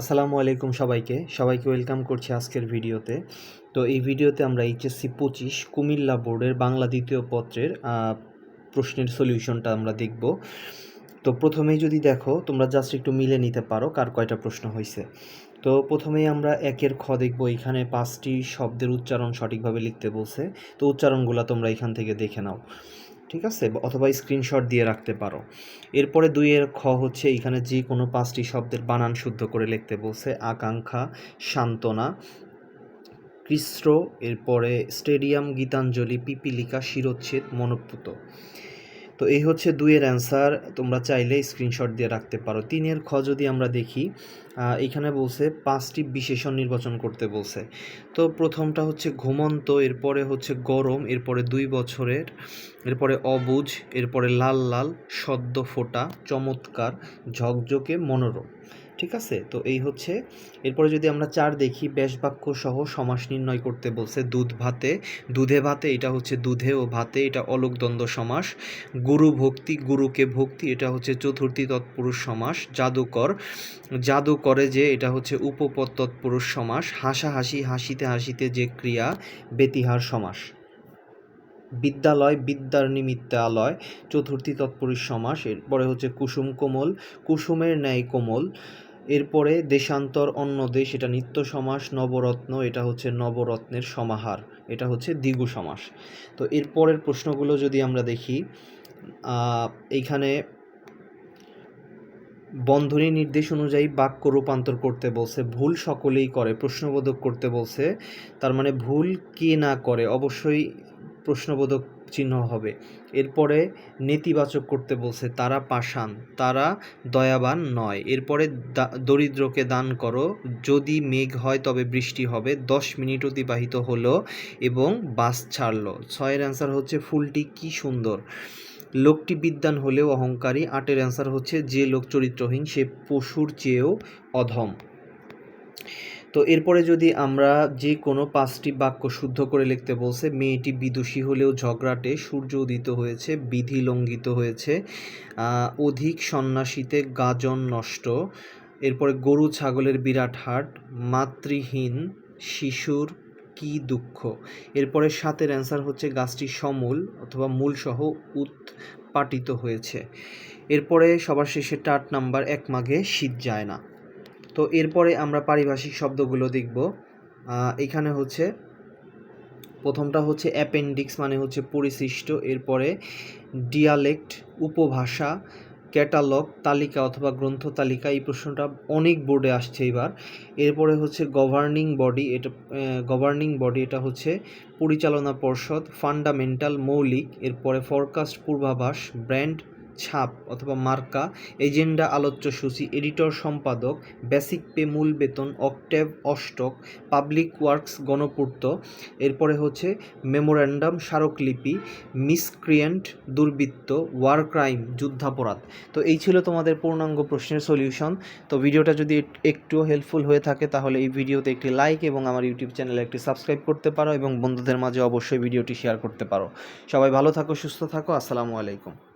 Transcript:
আসসালামু আলাইকুম সবাইকে। সবাইকে ওয়েলকাম করছি আজকের ভিডিওতে। তো এই ভিডিওতে আমরা এইচএসসি পঁচিশ কুমিল্লা বোর্ডের বাংলা দ্বিতীয় পত্রের প্রশ্নের সলিউশনটা আমরা দেখব। তো প্রথমেই যদি দেখো, তোমরা জাস্ট একটু মিলে নিতে পারো কার কয়টা প্রশ্ন হয়েছে তো প্রথমেই আমরা একের খ দেখব, এখানে পাঁচটি শব্দের উচ্চারণ সঠিকভাবে লিখতে বলছে। তো উচ্চারণগুলো তোমরা এখান থেকে দেখে নাও। ঠিক আছে? অথবা স্ক্রিনশট দিয়ে রাখতে পারো। এরপরে দুইয়ের খ হচ্ছে এখানে যে কোনো পাঁচটি শব্দের বানান শুদ্ধ করে লিখতে বলছে, আকাঙ্ক্ষা, সান্ত্বনা, কৃষ্ণ, এরপরে স্টেডিয়াম, গীতাঞ্জলি, পিপিলিকা, শিরোচ্ছেদ, মনোপুত। তো এই হচ্ছে দুইয়ের অ্যান্সার তোমরা চাইলে স্ক্রিনশট দিয়ে রাখতে পারো। তিনের খ যদি আমরা দেখি এখানে বলছে পাঁচটি বিশেষণ নির্বাচন করতে বলছে। তো প্রথমটা হচ্ছে ঘুমন্ত, এরপরে হচ্ছে গরম, এরপরে দুই বছরের, এরপরে অবুজ, এরপরে লাল লাল, সদ্য ফোটা, চমৎকার, ঝকঝকে, মনোরম। ঠিক আছে? তো এই হচ্ছে। এরপরে যদি আমরা চার দেখি ব্যাস বাক্য সহ সমাস নির্ণয় করতে বলছে দুধ ভাতে। দুধে ভাতে, এটা হচ্ছে দুধে ও ভাতে, এটা অলোক দ্বন্দ্ব সমাস। গুরু ভক্তি, গুরুকে ভক্তি, এটা হচ্ছে চতুর্থী তৎপুরুষ সমাস, জাদুকর। জাদু করে যে, এটা হচ্ছে উপপদ তৎপুরুষ সমাস। হাসাহাসি, হাসিতে হাসিতে যে ক্রিয়া বেতিহার সমাস। বিদ্যালয়, বিদ্যার নিমিত্তে আলয় চতুর্থী তৎপুরুষ সমাস। এরপরে হচ্ছে কুসুম কোমল। কুসুমের ন্যায় কোমল। এরপরে দেশান্তর অন্য দেশ, এটা নিত্য সমাস, নবরত্ন, এটা হচ্ছে নবরত্নের সমাহার, এটা হচ্ছে দ্বিগু সমাস। তো এরপরের প্রশ্নগুলো যদি আমরা দেখি এইখানে বন্ধনী নির্দেশ অনুযায়ী বাক্য রূপান্তর করতে বলছে, ভুল সকলেই করে, প্রশ্নবোধক করতে বলছে, তার মানে ভুল কে না করে, অবশ্যই প্রশ্নবোধক চিহ্ন হবে। এরপরে নেতিবাচক করতে বলছে, তারা পাষাণ, তারা দয়াবান নয়। এরপরে দরিদ্রকে দান করো। যদি মেঘ হয় তবে বৃষ্টি হবে। দশ মিনিট অতিবাহিত হলো এবং বাস ছাড়লো। ছয়ের অ্যান্সার হচ্ছে, ফুলটি কি সুন্দর। লোকটি বিদ্যান হলেও অহংকারী। আটের অ্যান্সার হচ্ছে, যে লোক চরিত্রহীন, সে পশুর চেয়েও অধম। তো এরপরে যদি আমরা যে কোনো পাঁচটি বাক্য শুদ্ধ করে লিখতে বলছে, মেয়েটি বিদুষী হলেও ঝগড়াটে, সূর্য উদিত হয়েছে, বিধি লঙ্ঘিত হয়েছে অধিক সন্ন্যাসীতে গাজন নষ্ট, এরপরে গরু ছাগলের বিরাট হাট, মাতৃহীন, শিশুর কি দুঃখ? এরপরে সাতের অ্যান্সার হচ্ছে গাছটি সমূল অথবা মূলসহ উৎপাটিত হয়েছে। এরপরে সবার শেষে টাট নাম্বার এক মাঘে শীত যায় না। তো এরপরে আমরা পারিভাষিক শব্দগুলো দেখব। এখানে হচ্ছে, প্রথমটা হচ্ছে অ্যাপেন্ডিক্স মানে হচ্ছে পরিশিষ্ট, এরপরে ডিয়ালেক্ট, উপভাষা, ক্যাটালগ, তালিকা অথবা গ্রন্থ তালিকা, এই প্রশ্নটা অনেক বোর্ডে আসছে এবার। এরপরে হচ্ছে গভর্নিং বডি, এটা গভর্নিং বডি, এটা হচ্ছে পরিচালনা পর্ষদ, ফান্ডামেন্টাল, মৌলিক, এরপরে ফরকাস্ট, পূর্বাভাস, ব্র্যান্ড ছাপ অথবা মার্কা, এজেন্ডা, আলোচ্য সূচি, এডিটর, সম্পাদক, বেসিক পে, মূল বেতন, অক্টেভ, অষ্টক, পাবলিক ওয়ার্কস, গণপূর্ত, এরপরে হচ্ছে মেমোরেন্ডাম, স্মারকলিপি, মিসক্রিয়েন্ট, দুর্বৃত্ত, ওয়ার ক্রাইম, যুদ্ধাপরাধ। তো এই ছিল তোমাদের পূর্ণাঙ্গ প্রশ্নের সলিউশন। তো ভিডিওটা যদি একটু হেল্পফুল হয়ে থাকে, তাহলে এই ভিডিওতে একটি লাইক এবং আমার ইউটিউব চ্যানেলে একটি সাবস্ক্রাইব করতে পারো এবং বন্ধুদের মাঝে অবশ্যই ভিডিওটি শেয়ার করতে পারো। সবাই ভালো থাকো, সুস্থ থাকো, আসসালামু আলাইকুম।